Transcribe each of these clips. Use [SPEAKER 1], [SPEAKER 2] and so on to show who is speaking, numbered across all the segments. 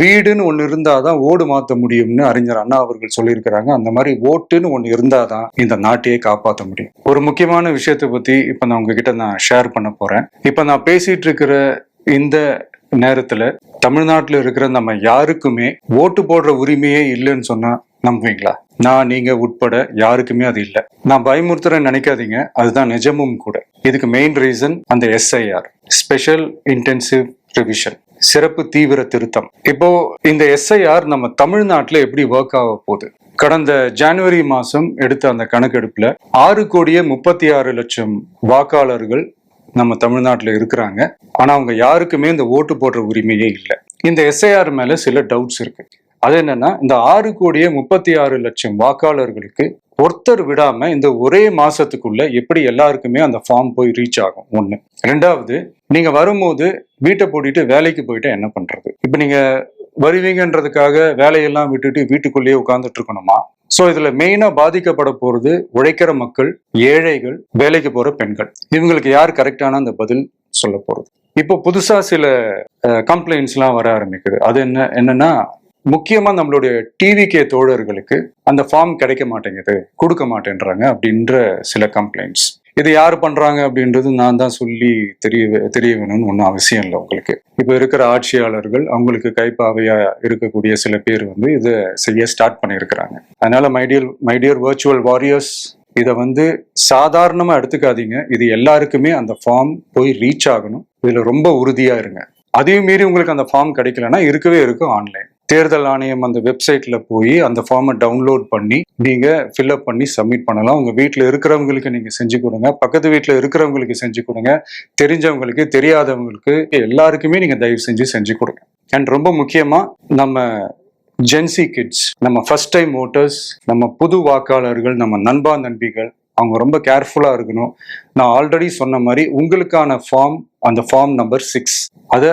[SPEAKER 1] வீடுன்னு ஒன்று இருந்தால் தான் ஓடு மாற்ற முடியும்னு அறிஞர் அண்ணா அவர்கள் சொல்லியிருக்கிறாங்க. அந்த மாதிரி ஓட்டுன்னு ஒன்று இருந்தால் தான் இந்த நாட்டையே காப்பாற்ற முடியும். ஒரு முக்கியமான விஷயத்தை பற்றி இப்போ நான் உங்ககிட்ட நான் ஷேர் பண்ண போகிறேன் இப்போ நான் பேசிகிட்டு இருக்கிற இந்த நேரத்துல தமிழ்நாட்டில் இருக்கிற நம்ம யாருக்குமே ஓட்டு போடுற உரிமையே இல்லைன்னு சொன்னா நம்புவீங்களா? நான் நீங்க உட்பட யாருக்குமே அது இல்லை. நான் பயமுறுத்துறேன்னு நினைக்காதீங்க. அதுதான் நிஜமும் கூட. இதுக்கு மெயின் ரீசன் அந்த எஸ்ஐஆர் ஸ்பெஷல் இன்டென்சிவ் ரிவிஷன் சிறப்பு தீவிர திருத்தம். இப்போ இந்த எஸ்ஐஆர் நம்ம தமிழ்நாட்டில் எப்படி ஒர்க் ஆக போகுது? கடந்த ஜனவரி மாசம் எடுத்த அந்த கணக்கெடுப்புல ஆறு கோடியே முப்பத்தி ஆறு லட்சம் வாக்காளர்கள் நம்ம தமிழ்நாட்டில் இருக்கிறாங்க. ஆனா அவங்க யாருக்குமே இந்த ஓட்டு போடுற உரிமையே இல்லை. இந்த எஸ்ஐஆர் மேல சில டவுட்ஸ் இருக்கு. அது என்னன்னா இந்த ஆறு கோடியே முப்பத்தி ஆறு லட்சம் வாக்காளர்களுக்கு ஒருத்தர் விடாம இந்த ஒரே மாசத்துக்குள்ள எப்படி எல்லாருக்குமே அந்த ஃபார்ம் போய் ரீச் ஆகும்? ஒண்ணு. ரெண்டாவது நீங்க வரும்போது வீட்டை பூட்டிட்டு வேலைக்கு போயிட்டு என்ன பண்றது? இப்ப நீங்க வருவீங்கன்றதுக்காக வேலையெல்லாம் விட்டுட்டு வீட்டுக்குள்ளேயே உட்கார்ந்துட்டு இருக்கணுமா? சோ இதுல மெயினா பாதிக்கப்பட போறது உழைக்கிற மக்கள் ஏழைகள் வேலைக்கு போற பெண்கள். இவங்களுக்கு யார் கரெக்டான அந்த பதில் சொல்ல போறது? இப்போ புதுசா சில கம்ப்ளைண்ட்ஸ் எல்லாம் வர ஆரம்பிக்குது. அது என்ன என்னன்னா முக்கியமா நம்மளுடைய டிவிகே தோழர்களுக்கு அந்த ஃபார்ம் கிடைக்க மாட்டேங்குது கொடுக்க மாட்டேன்றாங்க அப்படின்ற சில கம்ப்ளைண்ட்ஸ் இது யார் பண்றாங்க அப்படின்றது நான் தான் சொல்லி தெரிய தெரிய வேணும்னு ஒன்றும் அவசியம் இல்லை உங்களுக்கு. இப்போ இருக்கிற ஆட்சியாளர்கள் அவங்களுக்கு கைப்பாவையா இருக்கக்கூடிய சில பேர் வந்து இதை செய்ய ஸ்டார்ட் பண்ணியிருக்கிறாங்க. அதனால மைடியல் மைடியர் வர்ச்சுவல் வாரியர்ஸ் இதை வந்து சாதாரணமா எடுத்துக்காதீங்க. இது எல்லாருக்குமே அந்த ஃபார்ம் போய் ரீச் ஆகணும். இதுல ரொம்ப உறுதியா இருங்க. அதையும் மீறி உங்களுக்கு அந்த ஃபார்ம் கிடைக்கலன்னா இருக்கவே இருக்கும் ஆன்லைன் தேர்தல் ஆணையம் அந்த வெப்சைட்ல போய் அந்த ஃபார்மை டவுன்லோட் பண்ணி நீங்க ஃபில்அப் பண்ணி சப்மிட் பண்ணலாம். உங்க வீட்டில் இருக்கிறவங்களுக்கு நீங்க செஞ்சு கொடுங்க. பக்கத்து வீட்டில் இருக்கிறவங்களுக்கு செஞ்சு கொடுங்க. தெரிஞ்சவங்களுக்கு தெரியாதவங்களுக்கு எல்லாருக்குமே நீங்க தயவு செஞ்சு செஞ்சு கொடுங்க. அண்ட் ரொம்ப முக்கியமா நம்ம ஜென்சி கிட்ஸ் நம்ம ஃபர்ஸ்ட் டைம் ஓட்டர்ஸ் நம்ம புது வாக்காளர்கள் நம்ம நண்பா நண்பிகள் அவங்க ரொம்ப கேர்ஃபுல்லா இருக்கணும். நான் ஆல்ரெடி சொன்ன மாதிரி உங்களுக்கான ஃபார்ம் அந்த ஃபார்ம் நம்பர் சிக்ஸ் அதை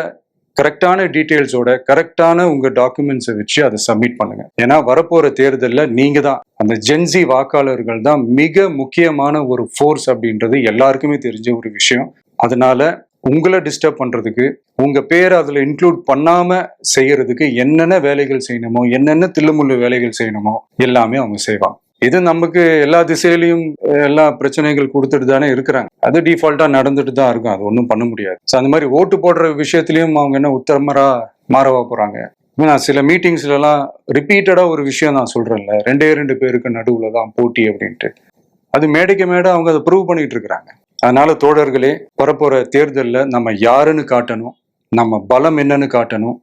[SPEAKER 1] கரெக்டான டீட்டெயில்ஸோட கரெக்டான உங்க டாக்குமெண்ட்ஸை வச்சு அதை சப்மிட் பண்ணுங்க. ஏன்னா வரப்போற தேர்தலில் நீங்க தான். அந்த ஜென்சி வாக்காளர்கள் தான் மிக முக்கியமான ஒரு ஃபோர்ஸ் அப்படின்றது எல்லாருக்குமே தெரிஞ்ச ஒரு விஷயம். அதனால உங்களை டிஸ்டர்ப் பண்றதுக்கு உங்க பேரை அதில் இன்க்ளூட் பண்ணாம செய்யறதுக்கு என்னென்ன வேலைகள் செய்யணுமோ என்னென்ன தில்லுமுள்ளு வேலைகள் செய்யணுமோ எல்லாமே அவங்க செய்வாங்க. இது நமக்கு எல்லா திசையிலையும் எல்லா பிரச்சனைகள் கொடுத்துட்டு தானே இருக்கிறாங்க. அது டிஃபால்ட்டா நடந்துட்டு தான் இருக்கும். அது ஒன்றும் பண்ண முடியாது. ஸோ அந்த மாதிரி ஓட்டு போடுற விஷயத்துலையும் அவங்க என்ன உத்தரமரா மாறவா போறாங்க? நான் சில மீட்டிங்ஸ்ல எல்லாம் ரிப்பீட்டடா ஒரு விஷயம் நான் சொல்றேன்ல. ரெண்டே ரெண்டு பேருக்கு நடுவுல தான் போட்டி அப்படின்ட்டு. அது மேடைக்கு மேடை அவங்க அதை ப்ரூவ் பண்ணிட்டு இருக்கிறாங்க. அதனால தோழர்களே வரப்போற தேர்தலில் நம்ம யாருன்னு காட்டணும் நம்ம பலம் என்னன்னு காட்டணும்